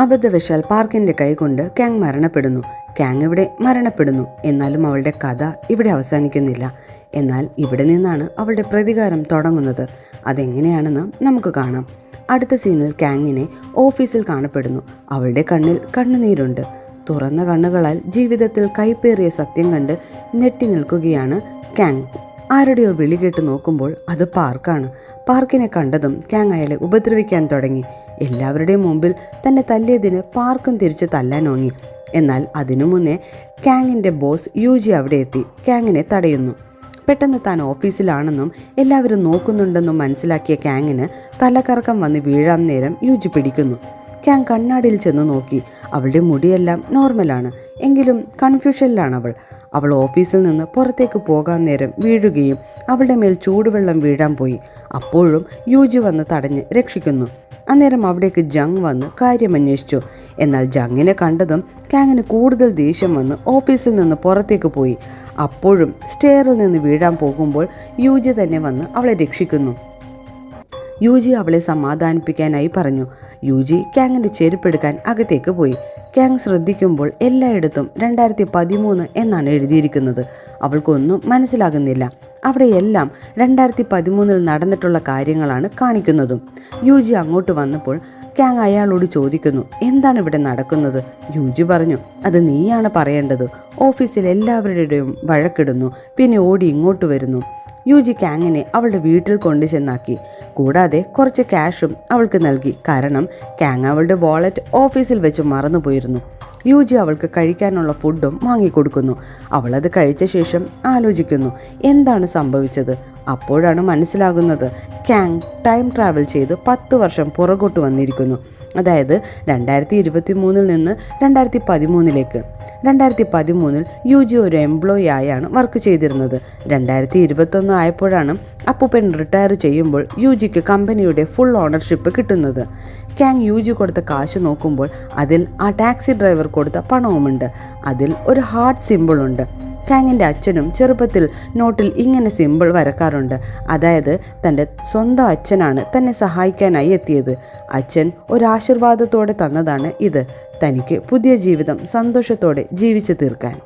അബദ്ധവശാൽ പാർക്കിന്റെ കൈകൊണ്ട് ക്യാങ് മരണപ്പെടുന്നു. ക്യാങ് ഇവിടെ മരണപ്പെടുന്നു. എന്നാലും അവളുടെ കഥ ഇവിടെ അവസാനിക്കുന്നില്ല. എന്നാൽ ഇവിടെ നിന്നാണ് അവളുടെ പ്രതികാരം തുടങ്ങുന്നത്. അതെങ്ങനെയാണെന്ന് നമുക്ക് കാണാം. അടുത്ത സീനിൽ കാങ്ങിനെ ഓഫീസിൽ കാണപ്പെടുന്നു. അവളുടെ കണ്ണിൽ കണ്ണുനീരുണ്ട്. തുറന്ന കണ്ണുകളാൽ ജീവിതത്തിൽ കൈപ്പേറിയ സത്യം കണ്ട് ഞെട്ടി നിൽക്കുകയാണ് ക്യാങ്. ആരുടെയോ വിളി കേട്ട് നോക്കുമ്പോൾ അത് പാർക്കാണ്. പാർക്കിനെ കണ്ടതും ക്യാങ് അയാളെ ഉപദ്രവിക്കാൻ തുടങ്ങി. എല്ലാവരുടെയും മുമ്പിൽ തന്നെ തല്ലിയതിന് പാർക്കും തിരിച്ച് തല്ലാൻ ഓങ്ങി. എന്നാൽ അതിനു മുന്നേ ക്യാങ്ങിന്റെ ബോസ് യുജി അവിടെ എത്തി. ക്യാങ്ങിനെ തടയുന്നു. പെട്ടെന്ന് താൻ ഓഫീസിലാണെന്നും എല്ലാവരും നോക്കുന്നുണ്ടെന്നും മനസ്സിലാക്കിയ ക്യാങ്ങിന് തലക്കറക്കം വന്ന് വീഴാൻ നേരം യുജി പിടിക്കുന്നു. ക്യാങ് കണ്ണാടിയിൽ ചെന്ന് നോക്കി. അവളുടെ മുടിയെല്ലാം നോർമലാണ്. എങ്കിലും കൺഫ്യൂഷനിലാണ് അവൾ. അവൾ ഓഫീസിൽ നിന്ന് പുറത്തേക്ക് പോകാൻ നേരം വീഴുകയും അവളുടെ മേൽ ചൂടുവെള്ളം വീഴാൻ പോയി. അപ്പോഴും യൂജി വന്ന് തടഞ്ഞ് രക്ഷിക്കുന്നു. അന്നേരം അവിടേക്ക് ജങ് വന്ന് കാര്യമന്വേഷിച്ചു. എന്നാൽ ജങ്ങിനെ കണ്ടതും ക്യാങ്ങിന് കൂടുതൽ ദേഷ്യം വന്ന് ഓഫീസിൽ നിന്ന് പുറത്തേക്ക് പോയി. അപ്പോഴും സ്റ്റെയറിൽ നിന്ന് വീഴാൻ പോകുമ്പോൾ യൂജി തന്നെ വന്ന് അവളെ രക്ഷിക്കുന്നു. യുജി അവളെ സമാധാനിപ്പിക്കാനായി പറഞ്ഞു. യു ജി ക്യാങ്ങിന്റെ ചെരുപ്പെടുക്കാൻ അകത്തേക്ക് പോയി. ക്യാങ് ശ്രദ്ധിക്കുമ്പോൾ എല്ലായിടത്തും രണ്ടായിരത്തി പതിമൂന്ന് എന്നാണ് എഴുതിയിരിക്കുന്നത്. അവൾക്കൊന്നും മനസ്സിലാകുന്നില്ല. അവിടെയെല്ലാം രണ്ടായിരത്തി പതിമൂന്നിൽ നടന്നിട്ടുള്ള കാര്യങ്ങളാണ് കാണിക്കുന്നതും. യു ജി അങ്ങോട്ട് വന്നപ്പോൾ ക്യാങ് അയാളോട് ചോദിക്കുന്നു എന്താണ് ഇവിടെ നടക്കുന്നത്? യു ജി പറഞ്ഞു അത് നീയാണ് പറയേണ്ടത്. ഓഫീസിൽ എല്ലാവരുടെയും വഴക്കിടുന്നു. പിന്നെ ഓടി ഇങ്ങോട്ട് വരുന്നു. യുജിക്ക് അങ്ങനെ അവളുടെ വീട്ടിൽ കൊണ്ടു ചെന്നാക്കി. കൂടാതെ കുറച്ച് ക്യാഷും അവൾക്ക് നൽകി. കാരണം ക്യാങ് അവളുടെ വാളറ്റ് ഓഫീസിൽ വെച്ച് മറന്നുപോയിരുന്നു. യുജി അവൾക്ക് കഴിക്കാനുള്ള ഫുഡും വാങ്ങിക്കൊടുക്കുന്നു. അവളത് കഴിച്ച ശേഷം ആലോചിക്കുന്നു. എന്താണ് സംഭവിച്ചത്? അപ്പോഴാണ് മനസ്സിലാകുന്നത് ക്യാങ് ടൈം ട്രാവൽ ചെയ്ത് പത്ത് വർഷം പുറകോട്ട് വന്നിരിക്കുന്നു. അതായത് രണ്ടായിരത്തി ഇരുപത്തി മൂന്നിൽ നിന്ന് രണ്ടായിരത്തി പതിമൂന്നിലേക്ക് രണ്ടായിരത്തി പതിമൂന്നിൽ യു ജി ഒരു എംപ്ലോയി ആയാണ് വർക്ക് ചെയ്തിരുന്നത്. രണ്ടായിരത്തി ഇരുപത്തൊന്ന് ആയപ്പോഴാണ് അപ്പൂപ്പൻ റിട്ടയർ ചെയ്യുമ്പോൾ യു ജിക്ക് കമ്പനിയുടെ ഫുൾ ഓണർഷിപ്പ് കിട്ടുന്നത്. ക്യാങ് യു ജി കൊടുത്ത കാശ് നോക്കുമ്പോൾ അതിൽ ആ ടാക്സി ഡ്രൈവർ കൊടുത്ത പണവുമുണ്ട്. അതിൽ ഒരു ഹാർട്ട് സിമ്പിളുണ്ട് ക്യാങ്ങിന്റെ അച്ഛനും ചെറുപ്പത്തിൽ നോട്ടിൽ ഇങ്ങനെ സിമ്പിൾ വരക്കാറുണ്ട്. അതായത് തന്റെ സ്വന്തം അച്ഛനാണ് തന്നെ സഹായിക്കാനായി എത്തിയത്. അച്ഛൻ ഒരു ആശീർവാദത്തോടെ തന്നതാണ് ഇത്. തനിക്ക് പുതിയ ജീവിതം സന്തോഷത്തോടെ ജീവിച്ചു തീർക്കാൻ.